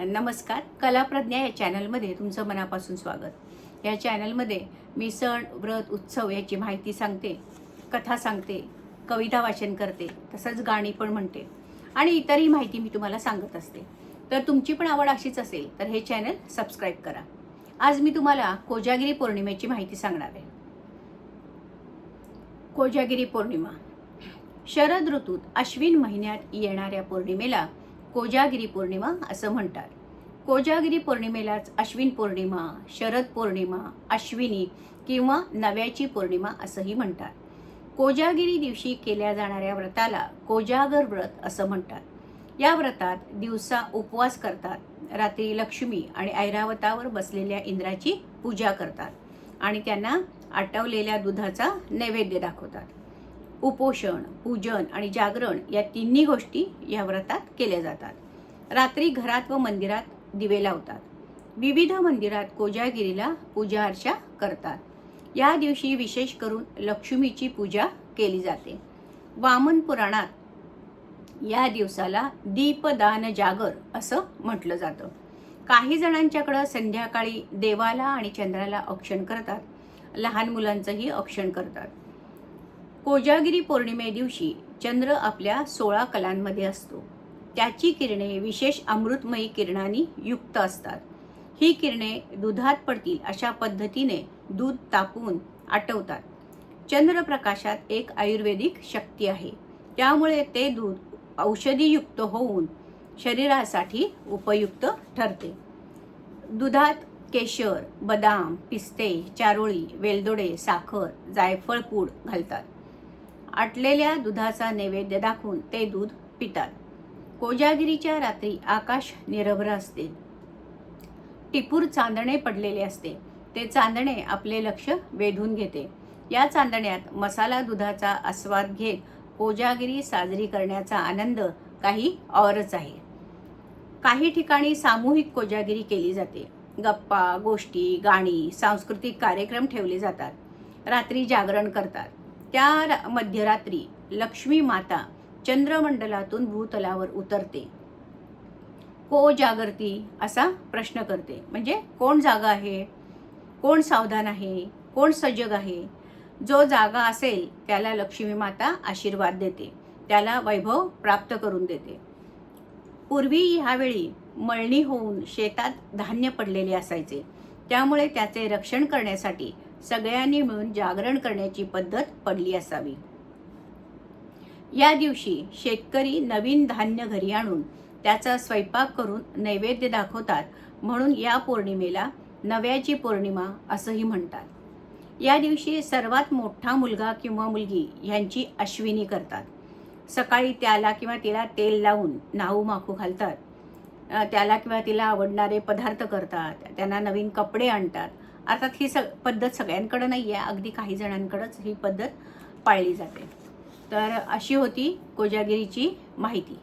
नमस्कार कलाप्रज्ञा या चॅनलमध्ये तुमचं मनापासून स्वागत. या चॅनलमध्ये मी सण व्रत उत्सव याची माहिती सांगते कथा सांगते कविता वाचन करते तसंच गाणी पण म्हणते आणि इतरही माहिती मी तुम्हाला सांगत असते. तर तुमची पण आवड अशीच असेल तर हे चॅनल सबस्क्राईब करा. आज मी तुम्हाला कोजागिरी पौर्णिमेची माहिती सांगणार आहे. कोजागिरी पौर्णिमा. शरद ऋतूत अश्विन महिन्यात येणाऱ्या पौर्णिमेला कोजागिरी पौर्णिमा असं म्हणतात. कोजागिरी पौर्णिमेलाच अश्विन पौर्णिमा शरद पौर्णिमा अश्विनी किंवा नव्याची पौर्णिमा असंही म्हणतात. कोजागिरी दिवशी केल्या जाणाऱ्या व्रताला कोजागर व्रत असं म्हणतात. या व्रतात दिवसा उपवास करतात. रात्री लक्ष्मी आणि ऐरावतावर बसलेल्या इंद्राची पूजा करतात आणि त्यांना आटवलेल्या दुधाचा नैवेद्य दाखवतात. उपोषण पूजन आणि जागरण या तिन्ही गोष्टी या व्रतात केल्या जातात. रात्री घरात व मंदिरात दिवे लावतात. विविध मंदिरात कोजागिरीला पूजा अर्चा करतात. या दिवशी विशेष करून लक्ष्मीची पूजा केली जाते. वामन पुराणात या दिवसाला दीपदान जागर असं म्हटलं जातं. काही जणांच्याकडं संध्याकाळी देवाला आणि चंद्राला औक्षण करतात. लहान मुलांचंही औक्षण करतात. कोजागिरी पौर्णिमे दिवशी चंद्र आपल्या सोळा कलांमध्ये असतो. त्याची किरणे विशेष अमृतमयी किरणांनी युक्त असतात. ही किरणे दुधात पडतील अशा पद्धतीने दूध तापवून आटवतात. चंद्रप्रकाशात एक आयुर्वेदिक शक्ती आहे. त्यामुळे ते दूध औषधीयुक्त होऊन शरीरासाठी उपयुक्त ठरते. दुधात केशर बदाम पिस्ते चारोळी वेलदोडे साखर जायफळ पूड घालतात. आटलेल्या दुधाचा नैवेद्य दाखवून ते दूध पितात. कोजागिरीच्या रात्री आकाश निरभ्र असते. टिपूर चांदणे पडलेले असते. ते चांदणे आपले लक्ष वेधून घेते. या चांदण्यात मसाला दुधाचा आस्वाद घेत कोजागिरी साजरी करण्याचा आनंद काही औरच आहे. काही ठिकाणी सामूहिक कोजागिरी केली जाते. गप्पा गोष्टी गाणी सांस्कृतिक कार्यक्रम ठेवले जातात. रात्री जागरण करतात. त्या रा- मध्यरात्री लक्ष्मी माता चंद्रमंडलातून भूतलावर उतरते. को जागरती असा प्रश्न करते. म्हणजे कोण जागा आहे? कोण सावधान आहे? कोण सजग आहे? जो जागा असेल त्याला लक्ष्मी माता आशीर्वाद देते. त्याला वैभव प्राप्त करून देते. पूर्वी ह्यावेळी मळणी होऊन शेतात धान्य पडलेले असायचे. त्यामुळे त्याचे रक्षण करण्यासाठी सगळ्यांनी मिळून जागरण करण्याची पद्धत पडली असावी. या दिवशी शेतकरी नवीन धान्य घरी आणून त्याचा स्वयंपाक करून नैवेद्य दाखवतात म्हणून या पौर्णिमेला नव्याची पौर्णिमा असंही म्हणतात. या दिवशी सर्वात मोठा मुलगा किंवा मुलगी ह्यांची अश्विनी करतात. सकाळी त्याला किंवा तिला तेल लावून नाहू माखू घालतात. त्याला किंवा तिला आवडणारे पदार्थ करतात. त्यांना नवीन कपडे आणतात. अर्थात ही सग पद्धत सगळ्यांकडं नाही आहे अगदी काही जणांकडंच ही पद्धत पाळली जाते. तर अशी होती कोजागिरीची माहिती.